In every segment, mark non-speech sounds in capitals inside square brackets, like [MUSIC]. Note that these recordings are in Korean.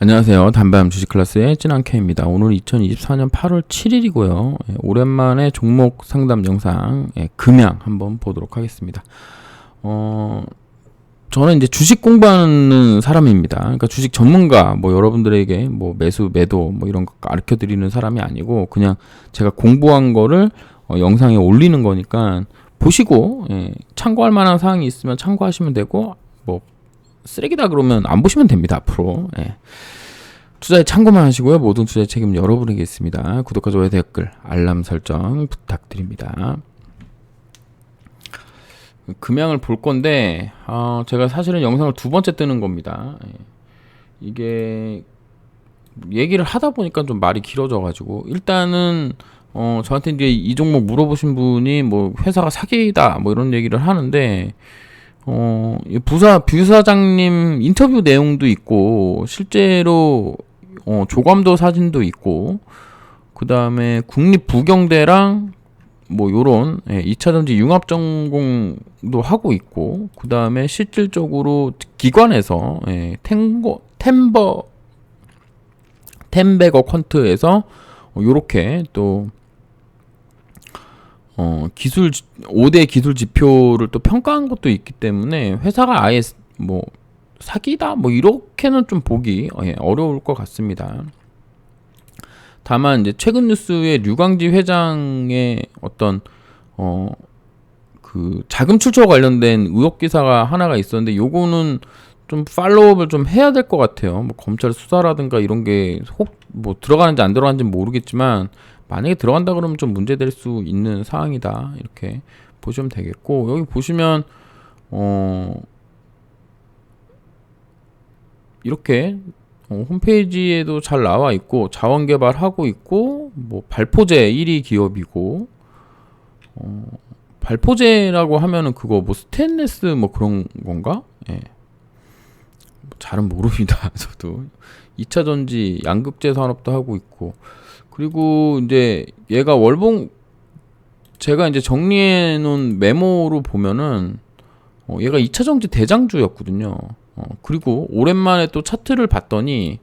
안녕하세요. 담배함 주식 클래스의 진한케입니다. 오늘 2024년 8월 7일이고요. 예, 오랜만에 종목 상담 영상 예, 금양 한번 보도록 하겠습니다. 어, 저는 이제 주식 공부하는 사람입니다. 그러니까 주식 전문가, 뭐 여러분들에게 뭐 매수, 매도 뭐 이런 거 가르쳐 드리는 사람이 아니고 그냥 제가 공부한 거를 어, 영상에 올리는 거니까 보시고 예, 참고할 만한 사항이 있으면 참고하시면 되고 뭐 쓰레기다 그러면 안 보시면 됩니다 앞으로. 예. 투자에 참고만 하시고요. 모든 투자의 책임 여러분에게 있습니다. 구독과 좋아요 댓글 알람 설정 부탁드립니다. 금양을 볼 건데 어, 제가 사실은 영상을 두 번째 뜨는 겁니다. 예. 이게 얘기를 하다 보니까 좀 말이 길어져 가지고 일단은 어 저한테 이제 이 종목 물어보신 분이 뭐 회사가 사기다 뭐 이런 얘기를 하는데 어, 부사 부사장님 인터뷰 내용도 있고 실제로 어, 조감도 사진도 있고 그 다음에 국립부경대랑 뭐 요런 예, 2차 전지 융합 전공도 하고 있고 그 다음에 실질적으로 기관에서 예, 탱고 템버 템베거 퀀트에서 어, 요렇게 또 어, 기술 5대 기술 지표를 또 평가한 것도 있기 때문에 회사가 아예 뭐 사기다 뭐 이렇게는 좀 보기 어, 예, 어려울 것 같습니다. 다만 이제 최근 뉴스에 류광지 회장의 어떤 어 그 자금 출처 관련된 의혹 기사가 하나가 있었는데 요거는 좀 팔로우업을 좀 해야 될 것 같아요. 뭐 검찰 수사라든가 이런 게 혹 뭐 들어가는지 안 들어가는지 모르겠지만 만약에 들어간다 그러면 좀 문제될 수 있는 사항이다 이렇게 보시면 되겠고 여기 보시면 어 이렇게 어, 홈페이지에도 잘 나와 있고 자원 개발하고 있고 뭐 발포제 1위 기업이고 어 발포제라고 하면은 그거 뭐 스테인레스 뭐 그런 건가? 예. 뭐 잘은 모릅니다. [LAUGHS] 저도 2차 전지 양극재 산업도 하고 있고 그리고 이제 얘가 월봉 제가 이제 정리해 놓은 메모로 보면은 어, 얘가 2차 정지 대장주였거든요. 어, 그리고 오랜만에 또 차트를 봤더니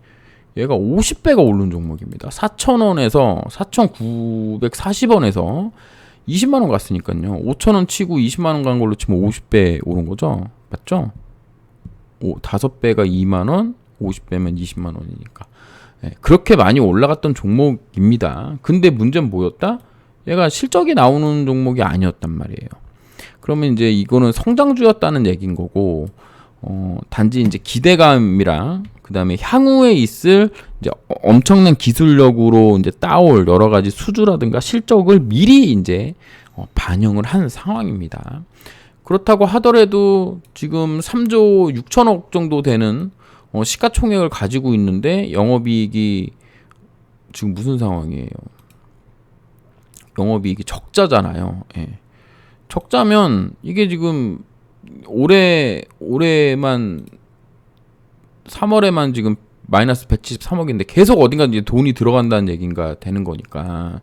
얘가 50배가 오른 종목입니다. 4,000원에서 4,940원에서 20만 원 갔으니까요. 5천 원 치고 20만 원 간 걸로 치면 50배 오른 거죠. 맞죠? 오, 5배가 2만 원, 50배면 20만 원이니까. 예, 그렇게 많이 올라갔던 종목입니다. 근데 문제는 뭐였다? 얘가 실적이 나오는 종목이 아니었단 말이에요. 그러면 이제 이거는 성장주였다는 얘기인 거고, 어, 단지 이제 기대감이랑 그 다음에 향후에 있을 이제 엄청난 기술력으로 이제 따올 여러 가지 수주라든가 실적을 미리 이제 어, 반영을 한 상황입니다. 그렇다고 하더라도 지금 3조 6천억 정도 되는 어, 시가총액을 가지고 있는데 영업이익이 지금 무슨 상황이에요? 영업이익이 적자잖아요. 예. 적자면 이게 지금 올해 올해만 3월에만 지금 마이너스 173억인데 계속 어딘가 이제 돈이 들어간다는 얘기인가 되는 거니까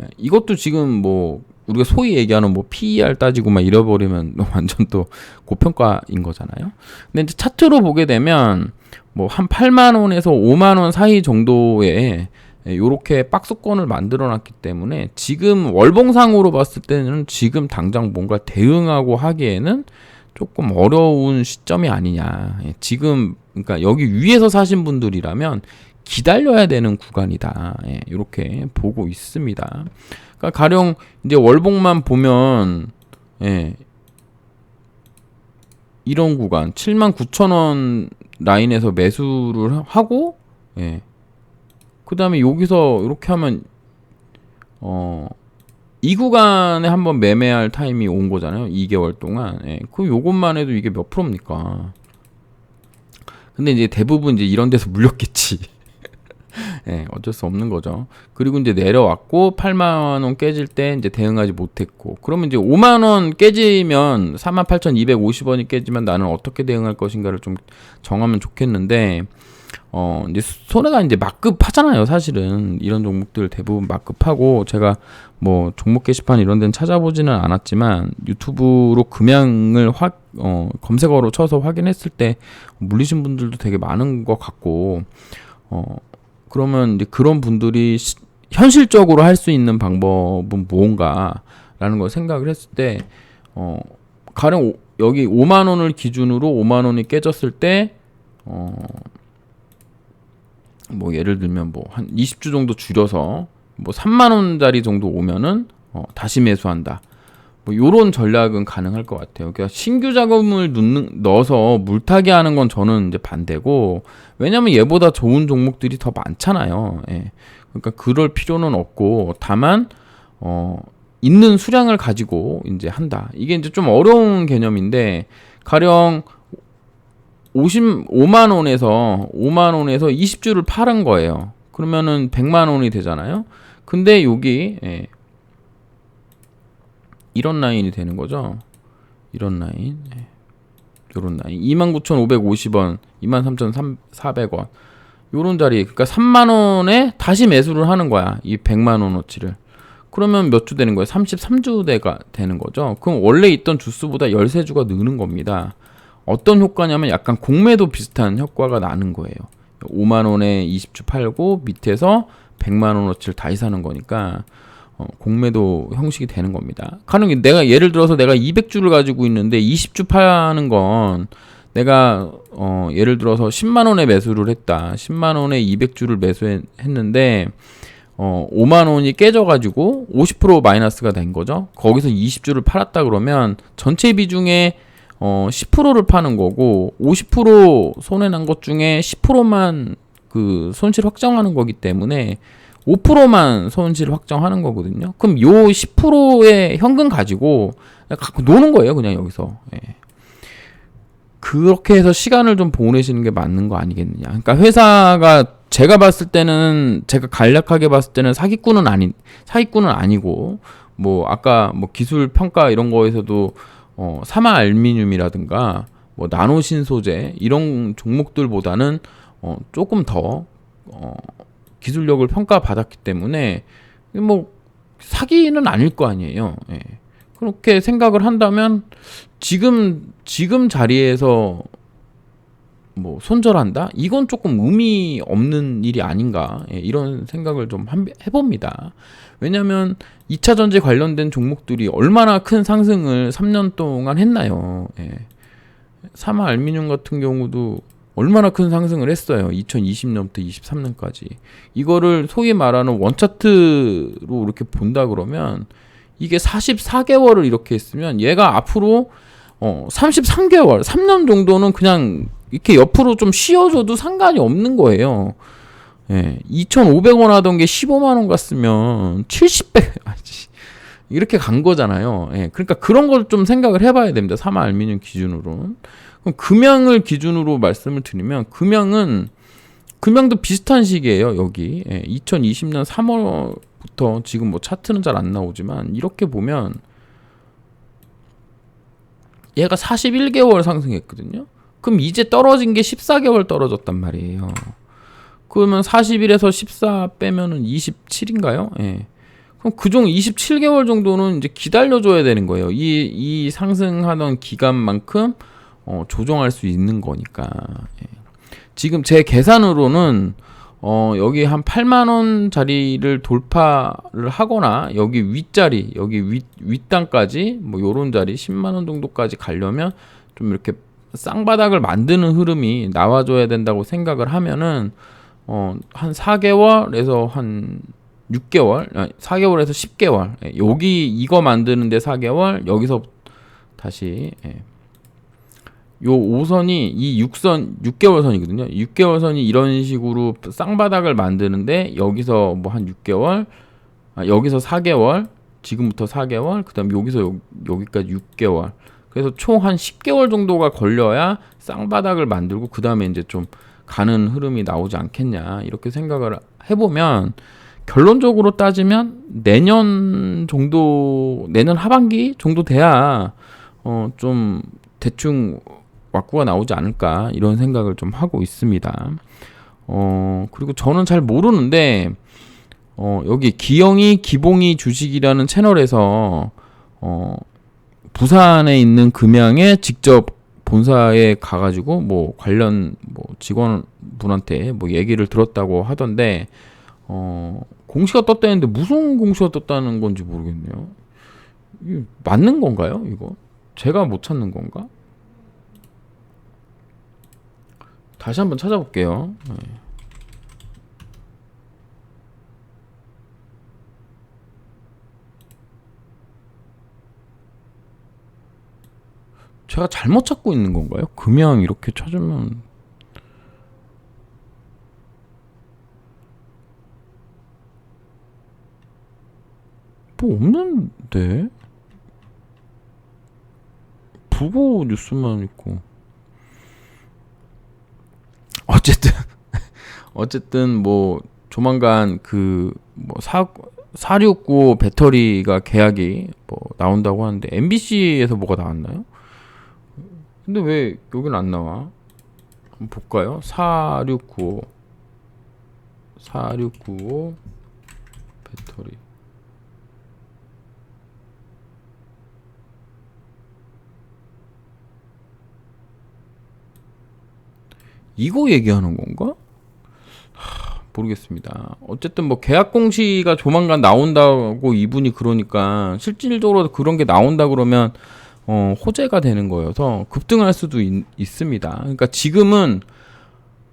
예. 이것도 지금 뭐 우리가 소위 얘기하는 뭐 PER 따지고 막 잃어버리면 [LAUGHS] 완전 또 고평가인 거잖아요. 근데 이제 차트로 보게 되면 뭐 한 8만 원에서 5만 원 사이 정도의 요렇게 박스권을 만들어 놨기 때문에 지금 월봉상으로 봤을 때는 지금 당장 뭔가 대응하고 하기에는 조금 어려운 시점이 아니냐. 예, 지금 그러니까 여기 위에서 사신 분들이라면 기다려야 되는 구간이다. 예, 이렇게 보고 있습니다. 그러니까 가령 이제 월봉만 보면 예, 이런 구간 7만 9천 원 라인에서 매수를 하고 예. 그 다음에 여기서 이렇게 하면 어 이 구간에 한번 매매할 타임이 온 거잖아요. 2개월 동안. 예. 그 요것만 해도 이게 몇 프로입니까? 근데 이제 대부분 이제 이런 데서 물렸겠지. [LAUGHS] 예, 어쩔 수 없는 거죠. 그리고 이제 내려왔고 8만 원 깨질 때 이제 대응하지 못했고 그러면 이제 5만 원 깨지면 48,250원이 깨지면 나는 어떻게 대응할 것인가를 좀 정하면 좋겠는데 어 이제 손해가 이제 막급하잖아요. 사실은 이런 종목들 대부분 막급하고 제가 뭐 종목 게시판 이런 데는 찾아보지는 않았지만 유튜브로 금양을 확 어, 검색어로 쳐서 확인했을 때 물리신 분들도 되게 많은 것 같고 어 그러면 이제 그런 분들이 시, 현실적으로 할 수 있는 방법은 무언가라는 걸 생각을 했을 때 어, 가령 오, 여기 5만 원을 기준으로 5만 원이 깨졌을 때 어, 뭐 예를 들면 뭐 한 20주 정도 줄여서 뭐 3만 원짜리 정도 오면은 어, 다시 매수한다. 뭐 요런 전략은 가능할 것 같아요. 그러니까 신규 자금을 넣는, 넣어서 물타기 하는 건 저는 이제 반대고 왜냐면 얘보다 좋은 종목들이 더 많잖아요. 예. 그러니까 그럴 필요는 없고 다만 어 있는 수량을 가지고 이제 한다. 이게 이제 좀 어려운 개념인데 가령 55만 원에서 5만 원에서 20주를 팔은 거예요. 그러면은 100만 원이 되잖아요. 근데 여기 예, 이런 라인이 되는 거죠. 이런 라인. 예. 요런 라인. 29,550원, 23,400원. 요런 자리. 그러니까 3만 원에 다시 매수를 하는 거야. 이 100만 원어치를. 그러면 몇 주 되는 거예요? 33주대가 되는 거죠. 그럼 원래 있던 주수보다 13주가 느는 겁니다. 어떤 효과냐면 약간 공매도 비슷한 효과가 나는 거예요. 5만 원에 20주 팔고 밑에서 100만 원어치를 다시 사는 거니까 어, 공매도 형식이 되는 겁니다. 가령 내가 예를 들어서 내가 200주를 가지고 있는데 20주 파는 건 내가 어, 예를 들어서 10만 원에 매수를 했다. 10만 원에 200주를 매수했는데 어, 5만 원이 깨져가지고 50% 마이너스가 된 거죠. 거기서 20주를 팔았다 그러면 전체 비중에 어, 10%를 파는 거고 50% 손해 난 것 중에 10%만 그 손실 확정하는 거기 때문에 5%만 손실 확정하는 거거든요. 그럼 요 10%의 현금 가지고 갖고 노는 거예요, 그냥 여기서. 예. 그렇게 해서 시간을 좀 보내시는 게 맞는 거 아니겠느냐. 그러니까 회사가 제가 봤을 때는 제가 간략하게 봤을 때는 사기꾼은 아닌 사기꾼은 아니고 뭐 아까 뭐 기술 평가 이런 거에서도 어 사마 알미늄이라든가 뭐 나노 신소재 이런 종목들보다는 어 조금 더 어, 기술력을 평가받았기 때문에 뭐 사기는 아닐 거 아니에요. 예. 그렇게 생각을 한다면 지금 지금 자리에서 뭐 손절한다? 이건 조금 의미 없는 일이 아닌가 예, 이런 생각을 좀 해봅니다. 왜냐하면 2차 전지 관련된 종목들이 얼마나 큰 상승을 3년 동안 했나요? 예. 사마 알미늄 같은 경우도 얼마나 큰 상승을 했어요. 2020년부터 23년까지. 이거를 소위 말하는 원차트로 이렇게 본다 그러면 이게 44개월을 이렇게 했으면 얘가 앞으로 어 33개월, 3년 정도는 그냥 이렇게 옆으로 좀 쉬어줘도 상관이 없는 거예요. 예. 2,500원 하던 게 15만 원 갔으면 70배 [LAUGHS] 이렇게 간 거잖아요. 예. 그러니까 그런 걸 좀 생각을 해봐야 됩니다. 사마 알미늄 기준으로. 그럼 금양을 기준으로 말씀을 드리면 금양은 금양도 비슷한 시기예요. 여기 예, 2020년 3월부터 지금 뭐 차트는 잘 안 나오지만 이렇게 보면 얘가 41개월 상승했거든요. 그럼 이제 떨어진 게 14개월 떨어졌단 말이에요. 그러면 41에서 14 빼면은 27인가요? 예. 그럼 그중 27개월 정도는 이제 기다려줘야 되는 거예요. 이, 이 상승하던 기간만큼 어, 조정할 수 있는 거니까. 예. 지금 제 계산으로는 어, 여기 한 8만 원짜리를 돌파를 하거나 여기 윗자리, 여기 윗 윗단까지 뭐 요런 자리 10만 원 정도까지 가려면 좀 이렇게 쌍바닥을 만드는 흐름이 나와줘야 된다고 생각을 하면은 어, 한 4개월에서 한 6개월, 4개월에서 10개월. 예, 여기 이거 만드는데 4개월, 여기서 다시 예. 요 5선이 이 6선 6개월 선이거든요. 6개월 선이 이런 식으로 쌍바닥을 만드는데 여기서 뭐 한 6개월 아, 여기서 4개월 지금부터 4개월 그다음 여기서 여, 여기까지 6개월 그래서 총 한 10개월 정도가 걸려야 쌍바닥을 만들고 그다음에 이제 좀 가는 흐름이 나오지 않겠냐 이렇게 생각을 해보면 결론적으로 따지면 내년 정도 내년 하반기 정도 돼야 어 좀 대충 왁구가 나오지 않을까 이런 생각을 좀 하고 있습니다. 어, 그리고 저는 잘 모르는데, 어, 여기 기영이 기봉이 주식이라는 채널에서, 어, 부산에 있는 금양에 직접 본사에 가가지고 뭐 관련 뭐 직원분한테 뭐 얘기를 들었다고 하던데, 어, 공시가 떴다는데 무슨 공시가 떴다는 건지 모르겠네요. 맞는 건가요, 이거? 제가 못 찾는 건가? 다시 한번 찾아볼게요. 네. 제가 잘못 찾고 있는 건가요? 금양 이렇게 찾으면 뭐 없는데 부고 뉴스만 있고 어쨌든 어쨌든 뭐 조만간 그뭐 469 배터리가 계약이 뭐 나온다고 하는데 MBC에서 뭐가 나왔나요? 근데 왜 여긴 안 나와? 한번 볼까요? 4695 4695 배터리 이거 얘기하는 건가? 하, 모르겠습니다. 어쨌든 뭐 계약 공시가 조만간 나온다고 이분이 그러니까 실질적으로 그런 게 나온다 그러면 어, 호재가 되는 거여서 급등할 수도 있, 습니다 그러니까 지금은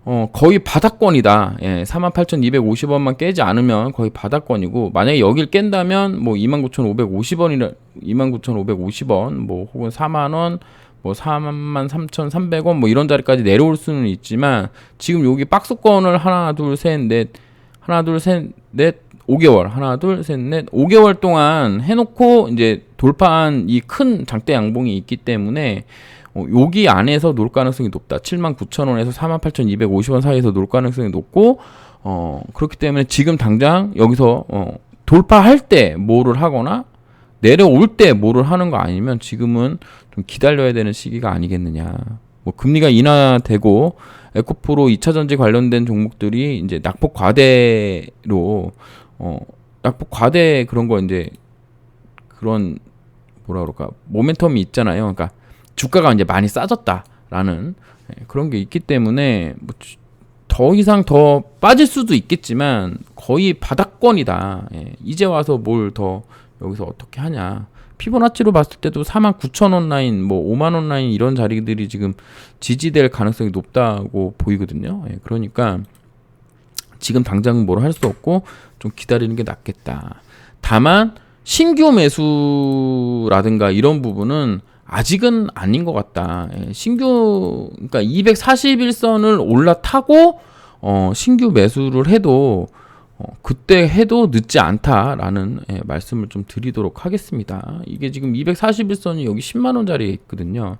어, 거의 바닥권이다. 예, 48,250원만 깨지 않으면 거의 바닥권이고 만약에 여길 깬다면 뭐 29,550원이라 29,550원 뭐 혹은 4만 원, 뭐 4만 3,300원 뭐 이런 자리까지 내려올 수는 있지만 지금 여기 박스권을 하나 둘 셋 넷 하나 둘 셋 넷 5개월 하나 둘 셋 넷 5개월 동안 해놓고 이제 돌파한 이 큰 장대 양봉이 있기 때문에 어, 여기 안에서 놀 가능성이 높다. 7만 9천 원에서 4만 8,250원 사이에서 놀 가능성이 높고 어 그렇기 때문에 지금 당장 여기서 어 돌파할 때 뭐를 하거나 내려올 때 뭐를 하는 거 아니면 지금은 좀 기다려야 되는 시기가 아니겠느냐. 뭐 금리가 인하되고 에코프로 2차 전지 관련된 종목들이 이제 낙폭 과대로 어 낙폭 과대 그런 거 이제 그런 뭐라 그럴까 모멘텀이 있잖아요. 그러니까 주가가 이제 많이 싸졌다라는 예, 그런 게 있기 때문에 뭐 더 이상 더 빠질 수도 있겠지만 거의 바닥권이다. 예, 이제 와서 뭘더 여기서 어떻게 하냐. 피보나치로 봤을 때도 4만 9천 원 라인, 뭐 5만 원 라인 이런 자리들이 지금 지지될 가능성이 높다고 보이거든요. 예, 그러니까 지금 당장 뭘할 수 없고 좀 기다리는 게 낫겠다. 다만 신규 매수라든가 이런 부분은 아직은 아닌 것 같다. 예, 신규 그러니까 241선을 올라타고 어, 신규 매수를 해도 어, 그때 해도 늦지 않다라는 예, 말씀을 좀 드리도록 하겠습니다. 이게 지금 241선이 여기 10만 원짜리에 있거든요.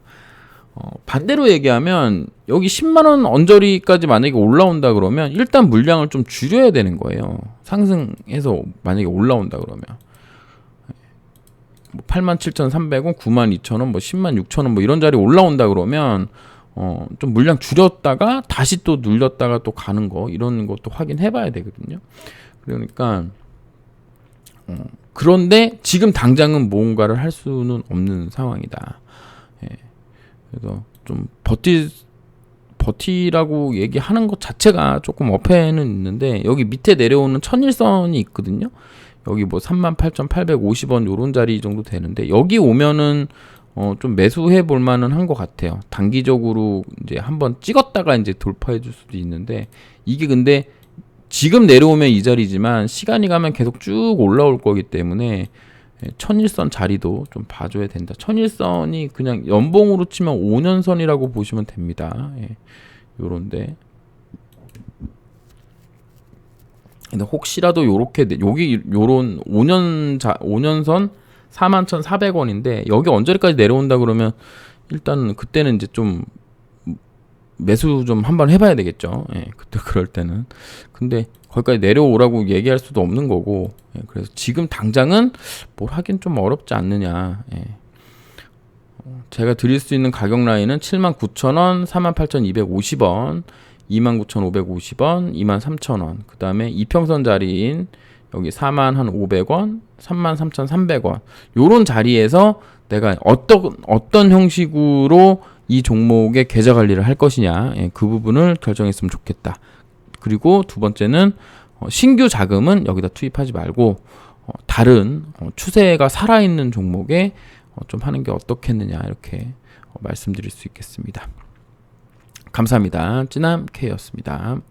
어, 반대로 얘기하면 여기 10만 원 언저리까지 만약에 올라온다 그러면 일단 물량을 좀 줄여야 되는 거예요. 상승해서 만약에 올라온다 그러면 87,300원, 92,000원, 뭐 106,000원 뭐, 뭐 이런 자리 올라온다 그러면 어, 좀 물량 줄였다가 다시 또 눌렸다가 또 가는 거 이런 것도 확인해 봐야 되거든요. 그러니까 어, 그런데 지금 당장은 뭔가를 할 수는 없는 상황이다. 예. 그래서 좀 버티 버티라고 얘기하는 것 자체가 조금 어폐는 있는데 여기 밑에 내려오는 천일선이 있거든요. 여기 뭐 38,850원 요런 자리 정도 되는데 여기 오면은 어, 좀 매수해 볼 만은 한 것 같아요. 단기적으로 이제 한번 찍었다가 이제 돌파해 줄 수도 있는데 이게 근데 지금 내려오면 이 자리지만 시간이 가면 계속 쭉 올라올 거기 때문에 예, 천일선 자리도 좀 봐줘야 된다. 천일선이 그냥 연봉으로 치면 5년선이라고 보시면 됩니다. 예, 요런데 근데 혹시라도 요렇게 여기 요런 5년 자 5년선 41,400원인데 여기 언저리까지 내려온다 그러면 일단 그때는 이제 좀 매수 좀 한번 해봐야 되겠죠. 예, 그때 그럴 때는. 근데 거기까지 내려오라고 얘기할 수도 없는 거고. 예, 그래서 지금 당장은 뭘 하긴 좀 어렵지 않느냐. 예. 제가 드릴 수 있는 가격 라인은 79,000원, 48,250원, 29,550원, 23,000원. 그 다음에 이평선 자리인 여기 4만 한 500원, 33,300원. 요런 자리에서 내가 어떤 어떤 형식으로 이 종목의 계좌 관리를 할 것이냐. 예, 그 부분을 결정했으면 좋겠다. 그리고 두 번째는 어, 신규 자금은 여기다 투입하지 말고 어, 다른 어, 추세가 살아있는 종목에 어, 좀 하는 게 어떻겠느냐 이렇게 어, 말씀드릴 수 있겠습니다. 감사합니다. 찌남 K였습니다.